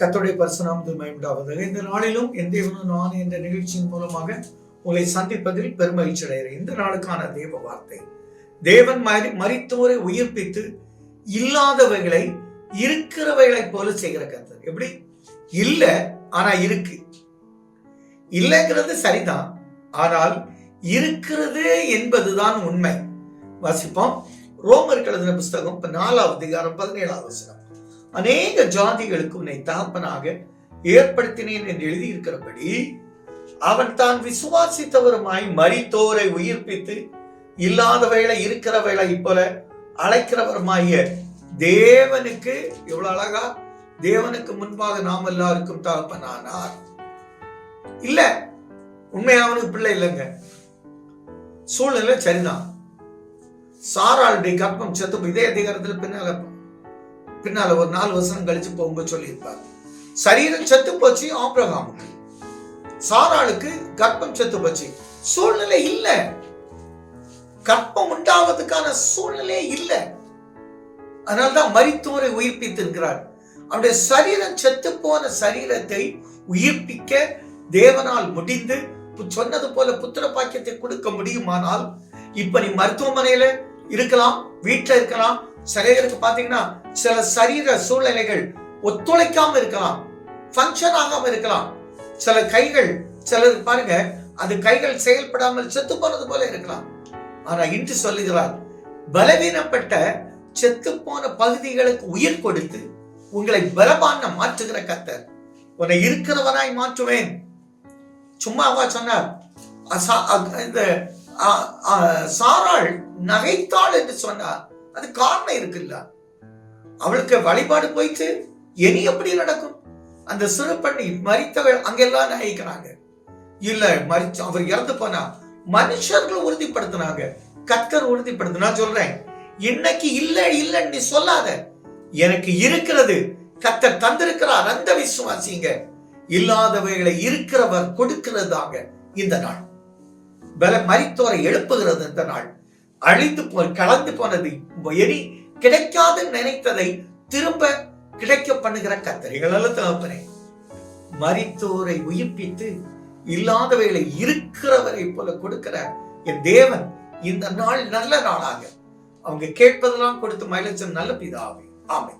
கத்தோடைய பரிசுநாமத்தில் மயமுண்டாவது இந்த நாளிலும் என் தேவனும் நான் என்ற நிகழ்ச்சியின் மூலமாக உங்களை சந்திப்பதில் பெருமகிழ்ச்சி அடைகிறேன். இந்த நாளுக்கான தேவ வார்த்தை. தேவன் மரி மறித்தோரை உயிர்ப்பித்து இல்லாதவைகளை இருக்கிறவைகளைப் போல செய்கிற கத்தர் எப்படி? இல்ல ஆனா இருக்கு. இல்லைங்கிறது சரிதான். ஆனால் இருக்கிறது என்பதுதான் உண்மை. வாசிப்போம். ரோமர் கழுதின புஸ்தகம் இப்ப நாலாவது அதிகாரம் பதினேழாவது வசனம். அநேக ஜாதிகளுக்கு உன்னை தகப்பனாக ஏற்படுத்தினேன் என்று எழுதியிருக்கிறபடி அவன் தான் விசுவாசித்தவருமாய் மரித்தோரை உயிர்ப்பித்து இல்லாதவைகளை இருக்கிறவைகளை போல அழைக்கிறவருமாய தேவனுக்கு எவ்வளவு அழகா தேவனுக்கு முன்பாக நாம் எல்லாருக்கும் தகப்பனானார். இல்ல உண்மையா அவனுக்கு பிள்ளை இல்லைங்க. சூழ்நிலை சரிதான். சாராளுடைய கர்ப்பம் செத்து இதே அதிகாரத்தில் பின்னால பின்னால ஒரு நாலு வருஷம் கழிச்சு போகும்போது சொல்லியிருப்பார். சரீரம் செத்து போச்சு ஆபிரகாமுக்கு. சாராளுக்கு கர்ப்பம் செத்து போச்சு. சூழ்நிலை இல்ல. கர்ப்பம் உண்டாவதுக்கான சூழ்நிலையே இல்ல. அதனால்தான் மரித்தோரை உயிர்ப்பித்திருக்கிறார். அவருடைய சரீரம் செத்து போன சரீரத்தை உயிர்ப்பிக்க தேவனால் முடிந்து சொன்னது போல புத்திர பாக்கியத்தை கொடுக்க முடியுமானால் இப்ப நீ மருத்துவமனையில இருக்கலாம் வீட்டுல இருக்கலாம் சிலைகளுக்கு பாத்தீங்கன்னா சில சரீர சூழ்நிலைகள் ஒத்துழைக்காம இருக்கலாம். ஃபங்க்ஷன் ஆகாம இருக்கலாம். சில கைகள் சிலருக்கு பாருங்க அது கைகள் செயல்படாமல் செத்து போனது போல இருக்கலாம். ஆனா இன்று சொல்லுகிறார் பலவீனப்பட்ட செத்து போன பகுதிகளுக்கு உயிர் கொடுத்து உங்களை பலபான மாற்றுகிற கத்தர் உன்னை இருக்கிறவனாய் மாற்றுவேன். சும்மாவா சொன்னார் அசா- இந்த சாராள் நகைத்தாள் என்று சொன்னார். அது காரணம் இருக்குல்ல. அவளுக்கு வழிபாடு போயிட்டு இனி எப்படி நடக்கும்? அந்த சிறு பண்ணி மறித்தவள் அங்கெல்லாம் நினைக்கிறாங்க இல்ல மறிச்சு அவர் இறந்து போனா மனுஷர்கள் உறுதிப்படுத்தினாங்க. கத்தர் உறுதிப்படுத்தினா சொல்றேன் இன்னைக்கு இல்ல இல்லன்னு நீ சொல்லாத. எனக்கு இருக்கிறது கத்தர் தந்திருக்கிறார் அந்த விசுவாசிங்க. இல்லாதவைகளை இருக்கிறவர் கொடுக்கிறதாக இந்த நாள். பல மறித்தோரை எழுப்புகிறது இந்த நாள். அழிந்து போ கலந்து போனது எரி கிடைக்காது நினைத்ததை திரும்ப கிடைக்க பண்ணுகிற கத்தரிகள் தகப்பனே. மறித்தோரை உயிர்ப்பித்து இல்லாதவைகளை இருக்கிறவரை போல கொடுக்கிற என் தேவன் இந்த நாள் நல்ல நாளாக. அவங்க கேட்பதெல்லாம் கொடுத்து மயிலச்சன் நல்ல பிதாவே. ஆமை